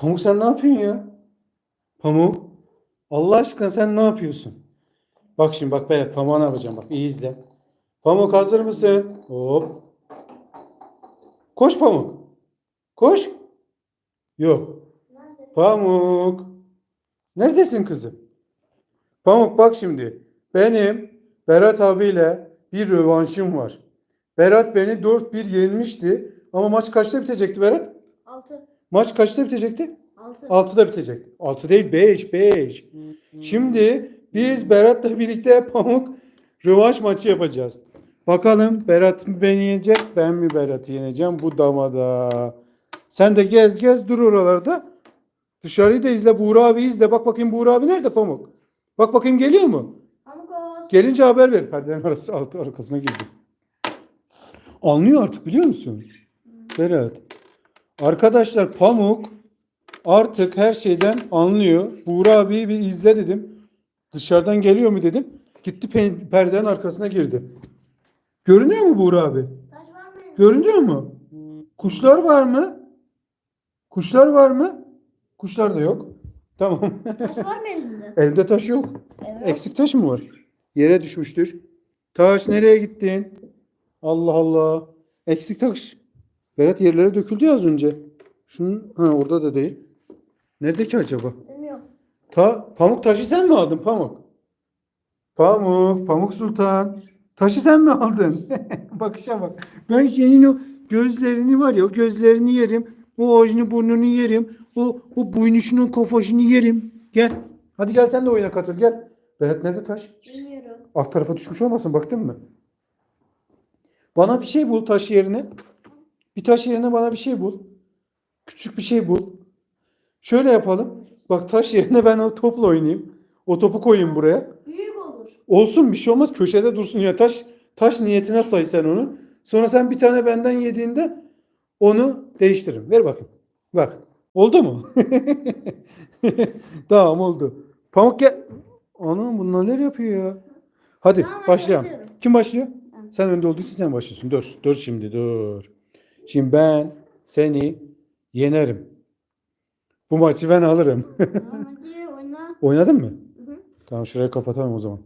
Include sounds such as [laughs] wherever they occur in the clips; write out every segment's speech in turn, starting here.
Pamuk sen ne yapıyorsun ya? Pamuk. Allah aşkına sen ne yapıyorsun? Bak şimdi bak Berat pamuğa ne yapacağım bak iyi izle. Pamuk hazır mısın? Hop. Koş Pamuk. Koş. Yok. Pamuk. Neredesin kızım? Pamuk bak şimdi. Benim Berat abiyle bir rövanşım var. Berat beni 4-1 yenmişti. Ama maç kaçta bitecekti Berat? 6. Maç kaçta bitecekti? 6. 6'da bitecekti. 6 değil 5 5. Şimdi biz Berat'la birlikte Pamuk rövanş maçı yapacağız. Bakalım Berat mı beni yenecek ben mi Berat'ı yeneceğim bu damada. Sen de gez gez dur oralarda. Dışarıyı da izle Buğra abi izle. Bak bakayım Buğra abi nerede Pamuk? Bak bakayım geliyor mu? Pamuk olsun. Gelince haber ver. Perdenin arası altı arkasına girdi. Anlıyor artık biliyor musun? Berat. Arkadaşlar Pamuk artık her şeyden anlıyor. Buğra abiyi bir izle dedim. Dışarıdan geliyor mu dedim. Gitti pe- perdenin arkasına girdi. Görünüyor mu Buğra abi? Görünüyor mu? Kuşlar var mı? Kuşlar var mı? Kuşlar da yok. Tamam. Taş var mı elinde? [laughs] Elimde taş yok. Evet. Eksik taş mı var? Yere düşmüştür. Taş nereye gittin? Allah Allah. Eksik taş. Berat yerlere döküldü ya az önce. Şunun ha orada da değil. Nerede ki acaba? Bilmiyorum. Ta pamuk taşı sen mi aldın Pamuk? Pamuk, Pamuk Sultan. Taşı sen mi aldın? [laughs] Bakışa bak. Ben senin o gözlerini var ya, o gözlerini yerim. O ağzını burnunu yerim. O, o boynuşunun kafasını yerim. Gel. Hadi gel sen de oyuna katıl gel. Berat nerede taş? Bilmiyorum. Alt tarafa düşmüş olmasın baktın mı? Bana bir şey bul taş yerine. Bir taş yerine bana bir şey bul. Küçük bir şey bul. Şöyle yapalım. Bak taş yerine ben o topla oynayayım. O topu koyayım buraya. Büyük olur. Olsun bir şey olmaz. Köşede dursun ya. Taş taş niyetine say sen onu. Sonra sen bir tane benden yediğinde onu değiştiririm. Ver bakayım. Bak. Oldu mu? [laughs] tamam oldu. Pamuk gel. Anam bunlar neler yapıyor ya? Hadi başlayalım. Kim başlıyor? Sen önde olduğu için sen başlıyorsun. Dur. Dur şimdi dur. Şimdi ben seni yenerim. Bu maçı ben alırım. Hadi [laughs] oyna. Oynadın mı? Hı hı. Tamam şurayı kapatalım o zaman.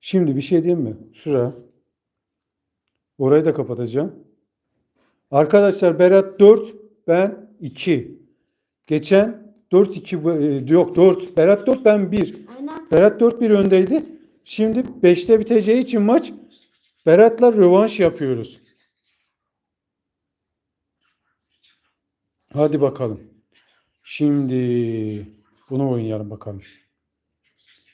Şimdi bir şey diyeyim mi? Şura. Orayı da kapatacağım. Arkadaşlar Berat 4, ben 2. Geçen 4 2 bu- e, yok 4. Berat 4 ben 1. Oyna. Berat 4-1 öndeydi. Şimdi 5'te biteceği için maç Berat'la rövanş yapıyoruz. Hadi bakalım. Şimdi bunu oynayalım bakalım.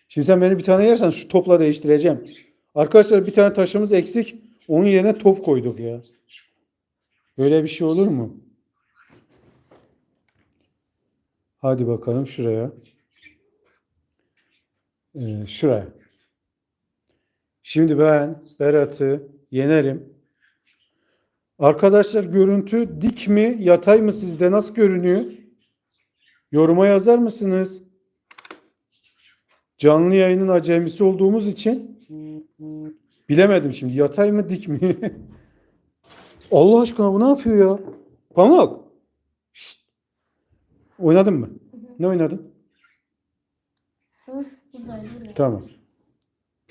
Şimdi sen beni bir tane yersen şu topla değiştireceğim. Arkadaşlar bir tane taşımız eksik. Onun yerine top koyduk ya. Böyle bir şey olur mu? Hadi bakalım şuraya. Ee, şuraya. Şimdi ben Berat'ı yenerim. Arkadaşlar görüntü dik mi yatay mı sizde nasıl görünüyor? Yoruma yazar mısınız? Canlı yayının acemisi olduğumuz için bilemedim şimdi yatay mı dik mi? [laughs] Allah aşkına bu ne yapıyor ya? Pamuk. Şşt. Oynadın mı? Ne oynadın? Tamam.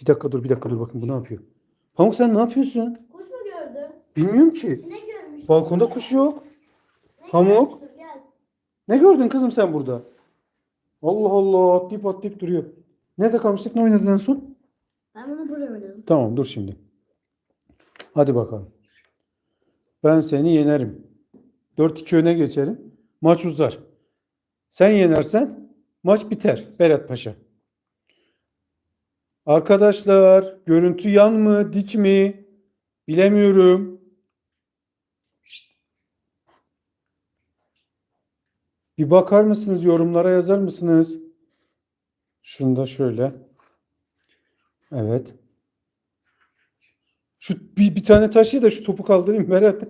Bir dakika dur bir dakika dur bakın bu ne yapıyor? Pamuk sen ne yapıyorsun? Bilmiyorum ki. Sinek. Balkonda kuş yok. Sinek Gel. Ne gördün kızım sen burada? Allah Allah atlayıp atlayıp duruyor. Nerede kalmıştık ne oynadın en son? Ben bunu buraya oynadım. Tamam dur şimdi. Hadi bakalım. Ben seni yenerim. 4-2 öne geçerim. Maç uzar. Sen yenersen maç biter. Berat Paşa. Arkadaşlar görüntü yan mı dik mi bilemiyorum. Bir bakar mısınız yorumlara yazar mısınız? Şunu da şöyle. Evet. Şu bir, bir tane taşı da şu topu kaldırayım Berat.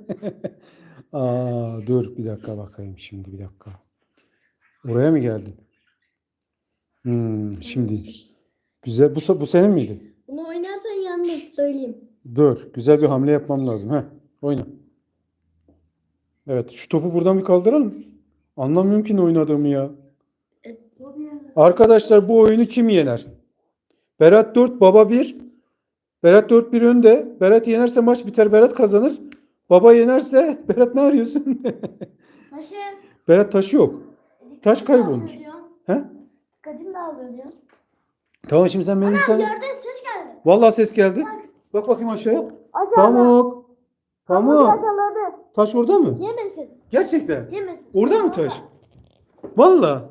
[laughs] Aa, dur bir dakika bakayım şimdi bir dakika. Oraya mı geldin? Hmm, şimdi güzel bu bu senin miydi? Bunu oynarsan yanlış söyleyeyim. Dur güzel bir hamle yapmam lazım. Heh, oyna. Evet şu topu buradan bir kaldıralım. Anlamıyorum ki ne oynadığımı ya. E, bir- Arkadaşlar bu oyunu kim yener? Berat 4, Baba 1. Berat 4 1 önde. Berat yenerse maç biter. Berat kazanır. Baba yenerse [laughs] Berat ne arıyorsun? [laughs] Taşı. Berat taşı yok. Taş kaybolmuş. He? Dikkatim dağılıyor diyor. Tamam şimdi sen benim Bir tane... yerden ses geldi. Vallahi ses geldi. Bak bakayım aşağıya. Acaba. Pamuk. Pamuk. yakaladı. Taş orada mı? Yemesin. Gerçekten. Yemesin. Orada mı taş? Vallahi.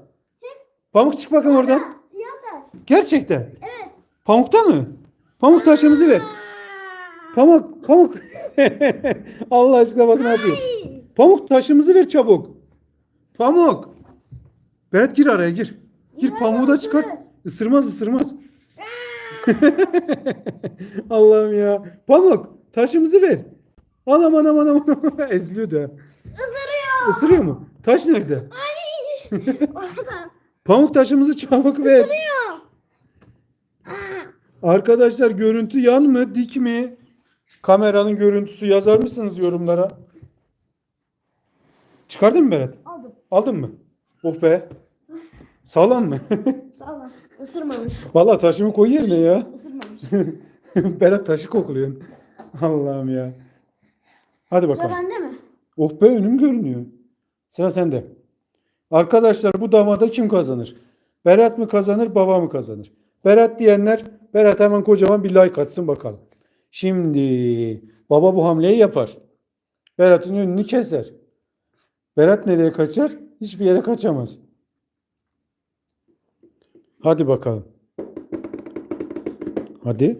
Pamuk çık bakayım oradan. Siyah taş. Gerçekten. Evet. Pamukta mı? Pamuk taşımızı ver. Pamuk, pamuk. [laughs] Allah aşkına bak ne yapıyor. Ay. Pamuk taşımızı ver çabuk. Pamuk. Berat gir araya gir. Gir Niye pamuğu da çıkar. Isırmaz ısırmaz. [laughs] Allah'ım ya. Pamuk taşımızı ver. Anam anam anam anam. [laughs] Eziliyor da. Isırıyor. Mu? Taş nerede? Ay. [laughs] Orada. Pamuk taşımızı çabuk ver. Isırıyor. Arkadaşlar görüntü yan mı dik mi? Kameranın görüntüsü yazar mısınız yorumlara? Çıkardın mı Berat? Aldım. Aldın mı? Oh be. Sağlam mı? [laughs] Sağ ol. Isırmamış. Vallahi taşımı koy yerine ya. Isırmamış. [laughs] Berat taşı kokluyor. Allah'ım ya. Hadi Sıra bakalım. bende mi? Oh be önüm görünüyor. Sıra sende. Arkadaşlar bu damada kim kazanır? Berat mı kazanır, baba mı kazanır? Berat diyenler Berat hemen kocaman bir like atsın bakalım. Şimdi baba bu hamleyi yapar. Berat'ın önünü keser. Berat nereye kaçar? Hiçbir yere kaçamaz. Hadi bakalım. Hadi.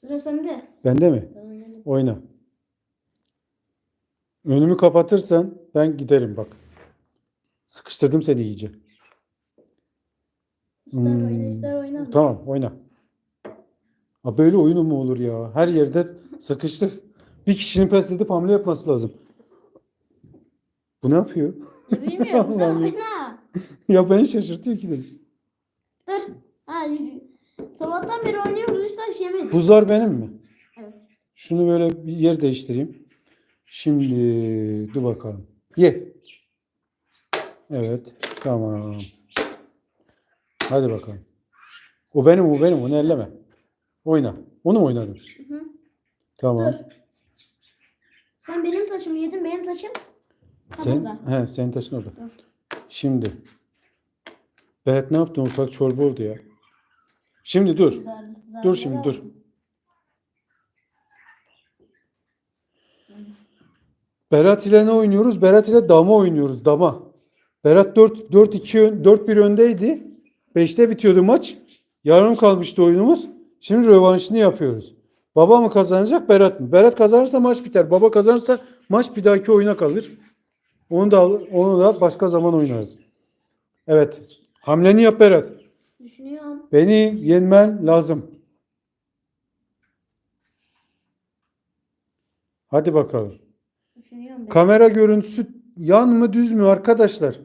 Sıra sende. Bende mi? Oyna. Önümü kapatırsan ben giderim bak. Sıkıştırdım seni iyice. İster Hmm. oyna ister oyna. Tamam oyna. Aa, böyle oyunu mu olur ya? Her yerde sıkıştık. Bir kişinin pes edip hamle yapması lazım. Bu ne yapıyor? Ya Bilmiyorum. [laughs] Sen Allah'ım ya. oyna. ya beni şaşırtıyor ki de. Dur. Ha, yüz- sabahtan beri oynuyoruz hiç taş yemedik. Bu zar benim mi? Evet. Şunu böyle bir yer değiştireyim. Şimdi dur bakalım. Ye. Evet. Tamam. Hadi bakalım. O benim, o benim. Onu elleme. Oyna. Onu mu oynadın? Hı hı. Tamam. Dur. Sen benim taşımı yedin benim taşım. Ha, Sen, burada. he, senin taşın orada. Dur. Şimdi. Berat ne yaptın? Ortak çorba oldu ya. Şimdi dur. Zar- zar- Dur şimdi dur. Berat ile ne oynuyoruz? Berat ile dama oynuyoruz. Dama. Berat 4 4 2 4 1 öndeydi. 5'te bitiyordu maç. Yarım kalmıştı oyunumuz. Şimdi rövanşını yapıyoruz. Baba mı kazanacak, Berat mı? Berat kazanırsa maç biter. Baba kazanırsa maç bir dahaki oyuna kalır. Onu da onu da başka zaman oynarız. Evet. Hamleni yap Berat. Düşünüyorum. Beni yenmen lazım. Hadi bakalım. Ben. Kamera görüntüsü yan mı düz mü arkadaşlar?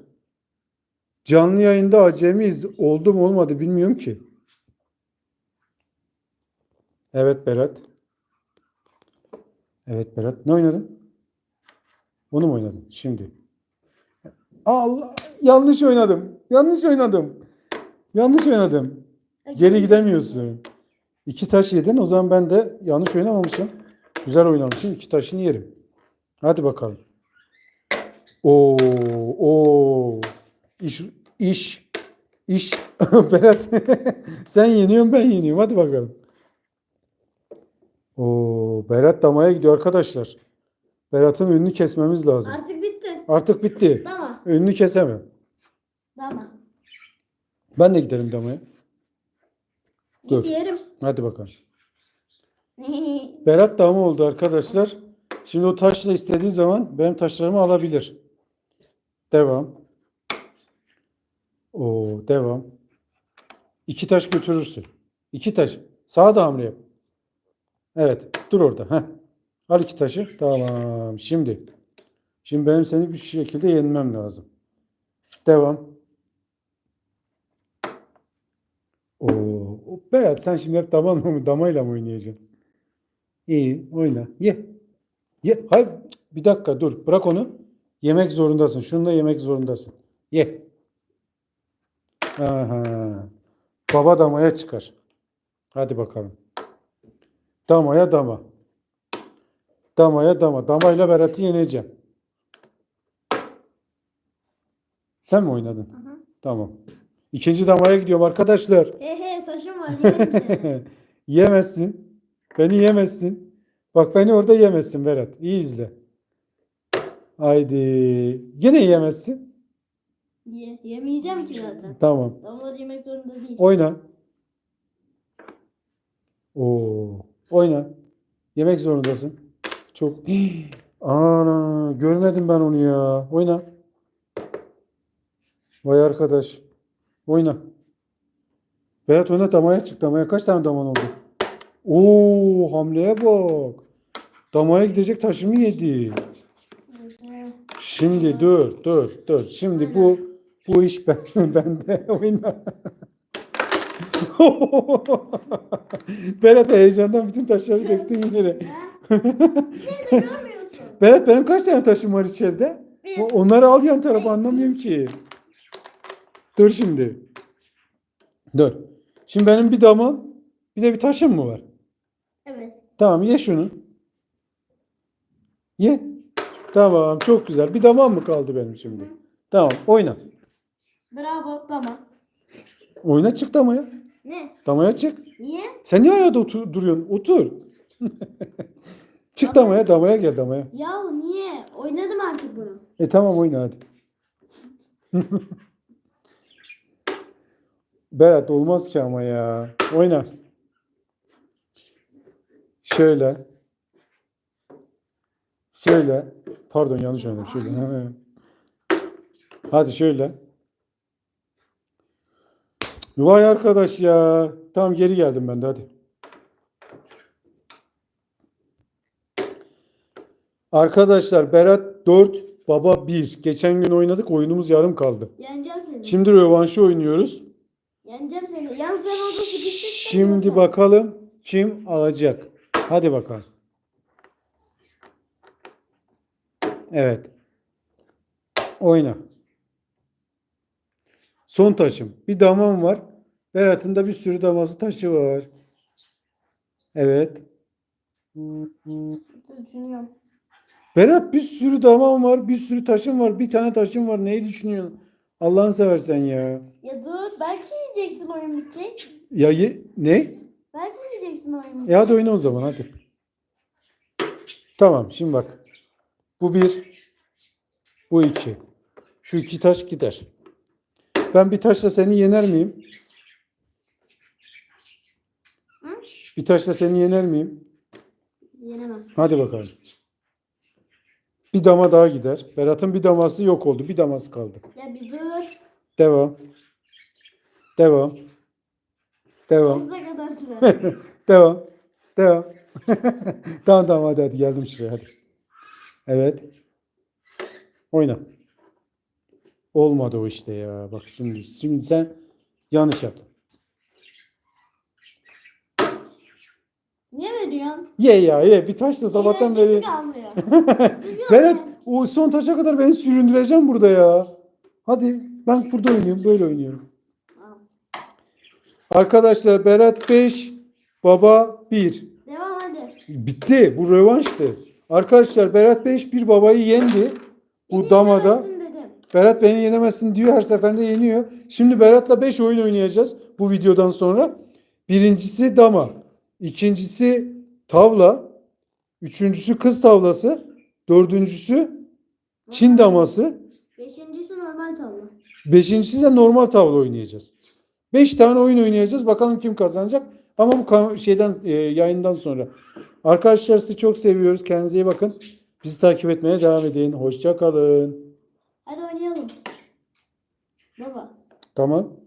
Canlı yayında acemiyiz. Oldu mu olmadı bilmiyorum ki. Evet Berat. Evet Berat. Ne oynadın? Onu mu oynadın? Şimdi. Allah! Yanlış oynadım. Yanlış oynadım. Yanlış oynadım. Geri gidemiyorsun. İki taş yedin. O zaman ben de yanlış oynamamışım. Güzel oynamışım. İki taşını yerim. Hadi bakalım. Oo, oo. İş, iş, iş. [laughs] Berat, [laughs] sen yeniyorsun ben yeniyorum. Hadi bakalım. Oo, Berat damaya gidiyor arkadaşlar. Berat'ın önünü kesmemiz lazım. Artık bitti. Artık bitti. Dama. Önünü kesemem. Dama. Ben de giderim damaya. Dur. Git yerim. Hadi bakalım. [laughs] Berat dama oldu arkadaşlar. Şimdi o taşla istediği zaman benim taşlarımı alabilir. Devam. Oo, devam. İki taş götürürsün. İki taş. Sağa da hamle yap. Evet. Dur orada. Heh. Al iki taşı. Tamam. Şimdi. Şimdi benim seni bir şekilde yenmem lazım. Devam. Oo, Berat sen şimdi hep damanla mı, damayla mı oynayacaksın? İyi, oyna. Ye. Ye. Hayır, bir dakika dur. Bırak onu. Yemek zorundasın. Şunu da yemek zorundasın. Ye. Aha. Baba damaya çıkar. Hadi bakalım. Damaya dama. Damaya dama. Damayla Berat'ı yeneceğim. Sen mi oynadın? Hı. Tamam. İkinci damaya gidiyorum arkadaşlar. He he taşım var. [laughs] Yemezsin. Beni yemezsin. Bak beni orada yemezsin Berat. İyi izle. Haydi. Yine yemezsin. Ye, yemeyeceğim ki zaten. Tamam. Damlaları yemek zorunda değil. Oyna. Oo. Oyna. Yemek zorundasın. Çok. [gasps] Ana, görmedim ben onu ya. Oyna. Vay arkadaş. Oyna. Berat oyna damaya çık. Damaya kaç tane daman oldu? Oo, hamleye bak. Damaya gidecek taşımı yedi. Şimdi dur, dur, dur. Şimdi bu bu iş [laughs] ben bende oyna. [laughs] Berat heyecandan bütün taşları döktün yere. [laughs] Berat benim kaç tane taşım var içeride? Onları al yan tarafa anlamıyorum ki. Dur şimdi. Dur. Şimdi benim bir damam, bir de bir taşım mı var? Evet. Tamam ye şunu. Ye. Tamam çok güzel. Bir damam mı kaldı benim şimdi? Tamam oyna. Bravo tamam. Oyna çık damaya. Ne? Damaya çık. Niye? Sen niye ayakta otur, duruyorsun? Otur. [laughs] çık damaya, damaya gel damaya. Ya niye? Oynadım artık bunu. E tamam oyna hadi. [laughs] Berat olmaz ki ama ya. Oyna. Şöyle. Şöyle. Pardon yanlış oynadım. Şöyle. Hadi şöyle. Vay arkadaş ya. Tamam geri geldim ben de hadi. Arkadaşlar Berat 4, Baba 1. Geçen gün oynadık oyunumuz yarım kaldı. Yeneceğim seni. Şimdi rövanşı oynuyoruz. Yeneceğim seni. Yan sen orada sıkıştık. Şimdi bakalım kim alacak. Hadi bakalım. Evet. Oyna. Son taşım. Bir damam var. Berat'ın da bir sürü daması taşı var. Evet. Düşünüyorum. Berat bir sürü damam var. Bir sürü taşım var. Bir tane taşım var. Neyi düşünüyorsun? Allah'ını seversen ya. Ya dur. Belki yiyeceksin oyun bitecek. Ya ye- ne? Belki yiyeceksin oyun bitecek. E hadi oyna o zaman hadi. Tamam şimdi bak. Bu bir. Bu iki. Şu iki taş gider. Ben bir taşla seni yener miyim? Hı? Bir taşla seni yener miyim? Yenemezsin. Hadi bakalım. Bir dama daha gider. Berat'ın bir daması yok oldu. Bir daması kaldı. Ya bir dur. Devam. Devam. Devam. Sonsuza kadar sürer. [laughs] Devam. Devam. [laughs] tamam tamam hadi hadi geldim şuraya hadi. Evet. Oyna. Olmadı o işte ya. Bak şimdi şimdi sen yanlış yaptın. Niye veriyorsun? Ye ya ye. Bir taşla sabahtan Eğlencesi beri. [laughs] Berat o son taşa kadar beni süründüreceğim burada ya. Hadi ben burada oynuyorum. Böyle oynuyorum. Arkadaşlar Berat 5, Baba 1. Devam hadi. Bitti. Bu rövanştı. Arkadaşlar Berat 5 bir babayı yendi. Bu damada. Berat beni yenemezsin diyor. Her seferinde yeniyor. Şimdi Berat'la 5 oyun oynayacağız bu videodan sonra. Birincisi dama. ikincisi tavla. Üçüncüsü kız tavlası. Dördüncüsü Çin daması. Beşincisi normal tavla. Beşincisi de normal tavla oynayacağız. Beş tane oyun oynayacağız. Bakalım kim kazanacak. Ama bu şeyden e, yayından sonra. Arkadaşlar sizi çok seviyoruz. Kendinize iyi bakın. Bizi takip etmeye devam edin. Hoşça kalın. Hadi oynayalım. Baba. Tamam.